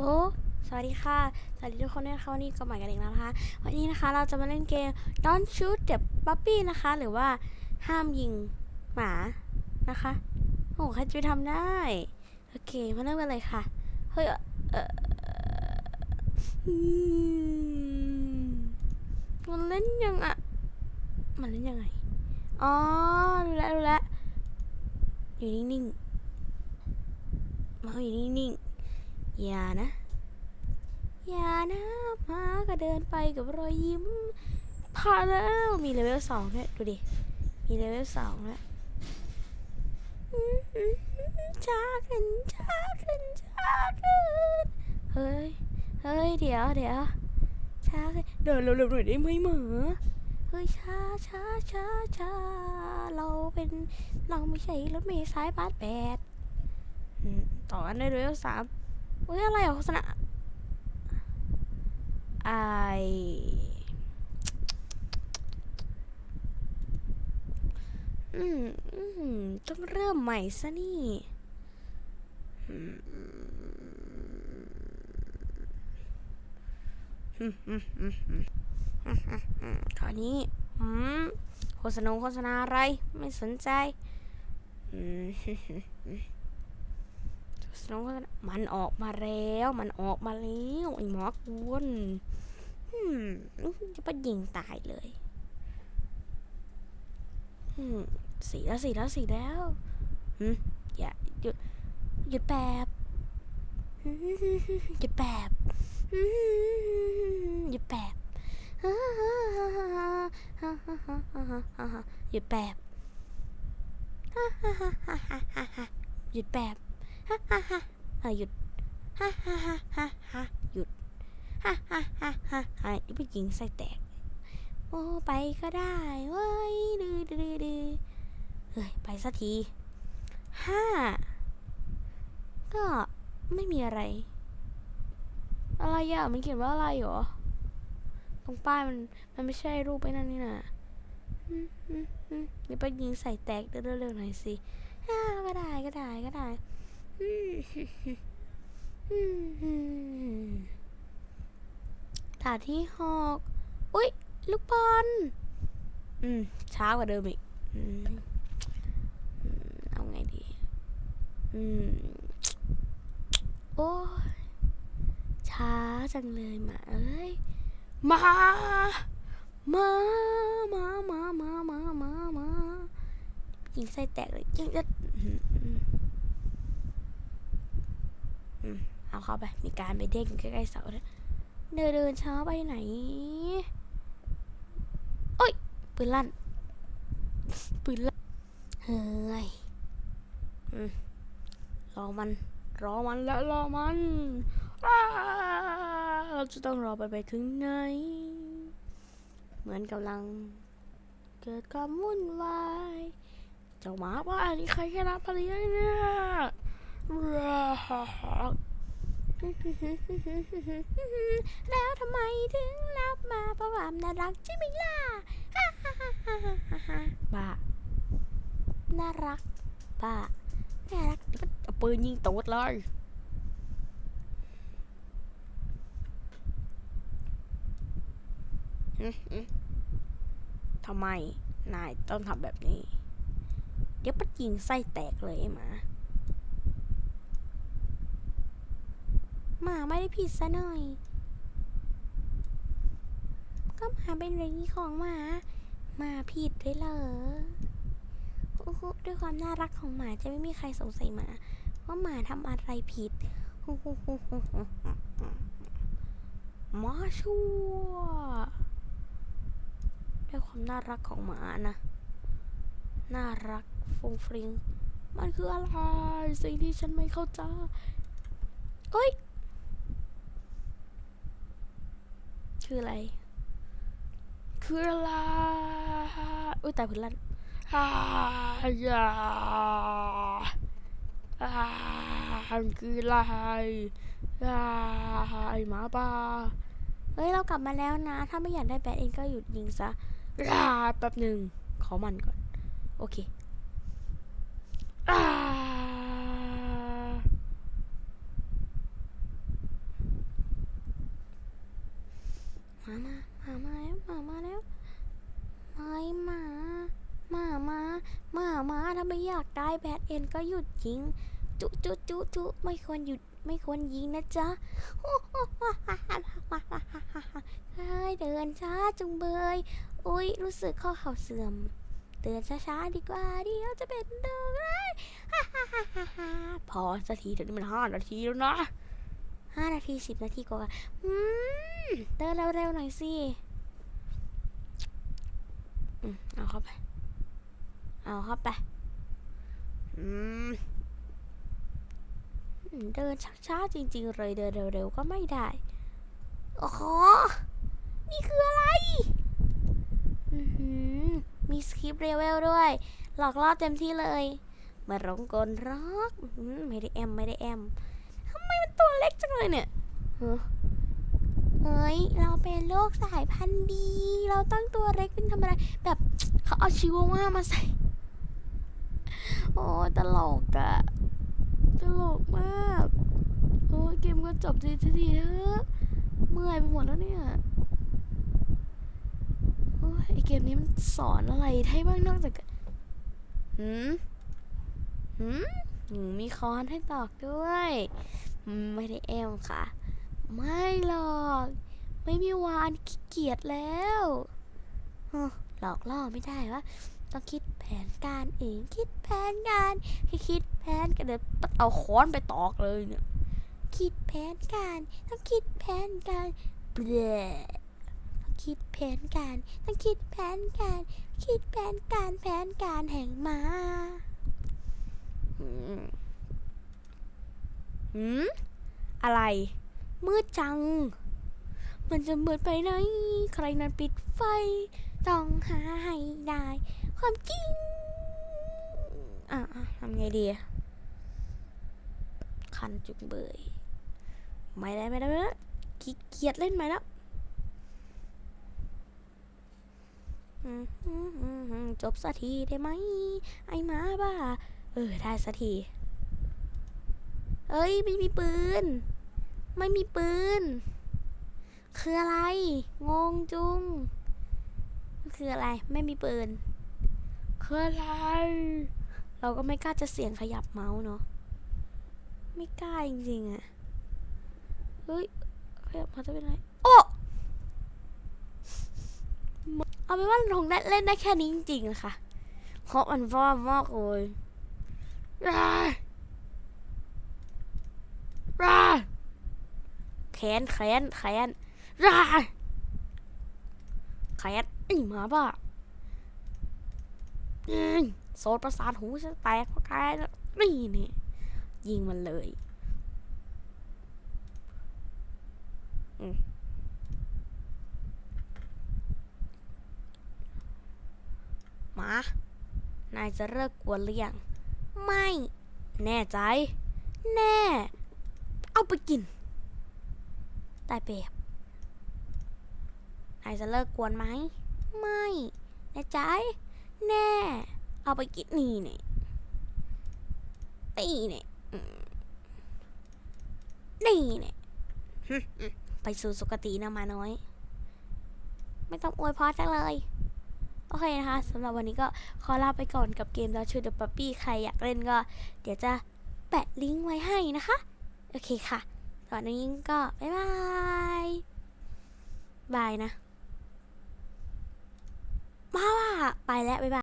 สวัสดีค่ะ สวัสดีทุกคนด้วยนะคะวันนี้ก็ม่กันอีกแล้วนะคะ วันนี้นะคะเราจะมาเล่นเกม Don't Shoot the Puppy นะคะ หรือว่าห้ามยิงหมานะคะ โอ้ใครจะไปทำได้ โอเค มาเริ่มกันเลยค่ะ เฮ้ย เออมมันเล่นยังอะมันเล่นยังไง อ๋อ รู้แล้วรู้แล้วอยู่นิ่งๆมาอยู่นิ่งๆ อย่านะ อย่านะมาก็เดินไปกับรอยยิ้มพอแล้วมีเลเวลสองด้วยดูดิ มีเลเวลสองแล้วช้าขึ้นช้าขึ้นช้าขึ้นเฮ้ย เฮ้ย เดี๋ยวเดี๋ยวช้าขึ้นเดินเร็วๆหน่อยได้ไหมหมาเฮ้ยช้าช้าช้าช้าเราเป็นเราไม่ใช่รถเมล์สายบาสแปดต่อกันได้เลเวลสาม เฮ้ยอะไรอะโฆษณาไออืมอืมต้องเริ่มใหม่ซะนี่อืมอืมอืมอืมอืมอืมอืมคราวนี้อืมโฆษณาโฆษณาอะไร ไม่สนใจ อืม โฆษณาโฆษณามันออกมาแล้ว มันออกมาแล้วไอ้หมอกวนอืมจะไปยิงตายเลยอืมสีแล้วสีแล้วสีแล้วอืมอย่าหยุดหยุดแบบหยุดแบบหยุดแบบหยุดแบบหยุดแบ บเออหยุดหยุดฮ่าฮ่าฮ่าฮ่าฮ่านี่ไปยิงใส่แตก โอ้ไปก็ได้เว้ยดื้อดื้อดื้อเฮ้ยไปสักทีห้าก็ไม่มีอะไร อะไรอะมันเขียนว่าอะไรหรอตรงป้ายมันมันไม่ใช่รูปไอ้นั่นนี่นะอืมอืมอืมนี่ไปยิงใส่แตกเร็วๆหน่อยสิฮ่าก็ได้ก็ได้ก็ได้ อืมอืมอืมถาที่หอกอุ๊ย ลูกบอล อืม ช้ากว่าเดิมอีกอืมอืมเอาไงดี อืม โอ้ยช้าจังเลยหมา เอ้ย มา มา มา มา มา มา มา มายิงไส้แตกเลยยิงจะอืมอืมอืม เอาเข้าไป มีการไปเด้งใกล้ๆเสาด้วยเดินเดินช้าไปไหน โอ้ย ปืนลั่น ปืนลั่น เฮ้ยรอมัน รอมันแล้วรอมันเราจะต้องรอไปไปถึงไหน เหมือนกำลัง เกิดความวุ่นวาย เจ้าหมาว่าอันนี้ใครแค่รับอะไรเนี่ย แล้วทำไมถึงรับมาเพราะความน่ารักใช่ไหมล่ะบ้าน่ารักบ้าน่ารักเอาปืนยิงตูดเลยทำไมนายต้องทำแบบนี้ เดี๋ยวปัดยิงไส้แตกเลยไอ้หมา หมาไม่ได้ผิดซะหน่อย ก็หมาเป็นเรื่องของหมา หมาผิดด้วยเหรอโอ้โหด้วยความน่ารักของหมาจะไม่มีใครสงสัยหมาว่าหมาทำอะไรผิดหมาชั่วด้วยความน่ารักของหมานะ น่ารักฟงฟริง มันคืออะไร สิ่งที่ฉันไม่เข้าใจเอ้ย คืออะไร คืออะไรอุ้ยตายพื้นลั่นอาอย่าอามคืออะไรอาไอหมาป่าเฮ้ย เรากลับมาแล้วนะ ถ้าไม่อยากได้แบทเองก็หยุดยิงซะอ่าแป๊บหนึ่งขอมันก่อน โอเคอา หมา หมาหมา หมาหมาถ้าไม่อยากตายแบดเอ็นก็หยุดยิง จุจุจุจุไม่ควรหยุดไม่ควรยิงนะจ๊ะเดินช้าจุงเบย อุ้ยรู้สึกข้อเข่าเสื่อมเตือนช้าๆดีกว่าเดี๋ยวจะเป็นเดิมเลยพอสักทีเดี๋ยวนี้มันห้านาทีแล้วนะห้านาทีสิบนาทีกว่าเดินเร็วๆหน่อยสิ เอาเข้าไป เอาเข้าไปอืมอืม เดินช้าๆจริง ๆ เลยเดินเร็วๆก็ไม่ได้ โอ้โห นี่คืออะไรอือหือมีสคริปต์เรเวลด้วย หลอกล่อเต็มที่เลย มาร้องกลรักอื้อหือไม่ได้แอม ไม่ได้แอม ทำไมมันตัวเล็กจังเลยเนี่ยฮะ เอ้ย เราเป็นโรคสายพันธุ์ดี เราตั้งตัวเล็กเป็นธรรมดาแบบเขาเอาชิวว่ามาใส่ โอ้ตลกอะตลกมาก โอ้เกมก็จบทีทีเถอะเมื่อยไปหมดแล้วเนี่ยโอ้ไอเกมนี้มันสอนอะไรให้บ้างนอกจากหืมหืมหืมมีคอนให้ตอกด้วย ไม่ได้แอมค่ะ ไม่หรอก ไม่มีวานขี้เกียจแล้วหลอกล่อไม่ได้วะต้องคิดแผนการเองคิดแผนการให้คิดแผนกันเดี๋ยวเอาค้อนไปตอกเลยเนี่ยคิดแผนการต้องคิดแผนการเบลต้องคิดแผนการต้องคิดแผนการ คิดแผนการแผนการแห่งมาหืมอะไร มืดจัง มันจะมืดไปไหน ใครนั้นปิดไฟ ต้องหาให้ได้ ความจริง อะทำไงดี คันจุกเบย ไม่ได้ไม่ได้ไม่ได้ขี้เกียจเล่นไหมแล้วจบสักทีได้ไหม ไอ้หมาบ้า เออ ได้สักที เอ้ย ไม่มีปืน ไม่มีปืน คืออะไร งงจุง คืออะไร ไม่มีปืน คืออะไร เราก็ไม่กล้าจะเสียงขยับเมาส์เนาะ ไม่กล้าจริงๆอะเฮ้ยขยับมาจะเป็นไร โอ้เอาเป็นว่าลงได้เล่นได้แค่นี้จริงๆอะคะเพราะมันว่ามากเลยร่าร่า แขนแขนแขนร่าแขนไอ้หมาบ้าโซดประสาทหูจะแตกเพราะแกนี่นี่ยิงมันเลยหมา นายจะเลิกกวนหรือยัง ไม่ แน่ใจ แน่ เอาไปกิน ตายเปรียบนายจะเลิกกวนไหม ไม่แน่ใจ แน่ เอาไปกินนี่เนี่ยนี่เนี่ยนี่เนี่ยไปสู่สุคตินะมาน้อย ไม่ต้องอวยพรจังเลย โอเคนะคะสำหรับวันนี้ก็ขอลาไปก่อนกับเกม Don't Shoot the Puppy ใครอยากเล่นก็ เดี๋ยวจะแปะลิงก์ไว้ให้นะคะ โอเคค่ะ สอนนี้ก็บ๊ายบายบายนะมาว่าไปแล้วบ๊ายบาย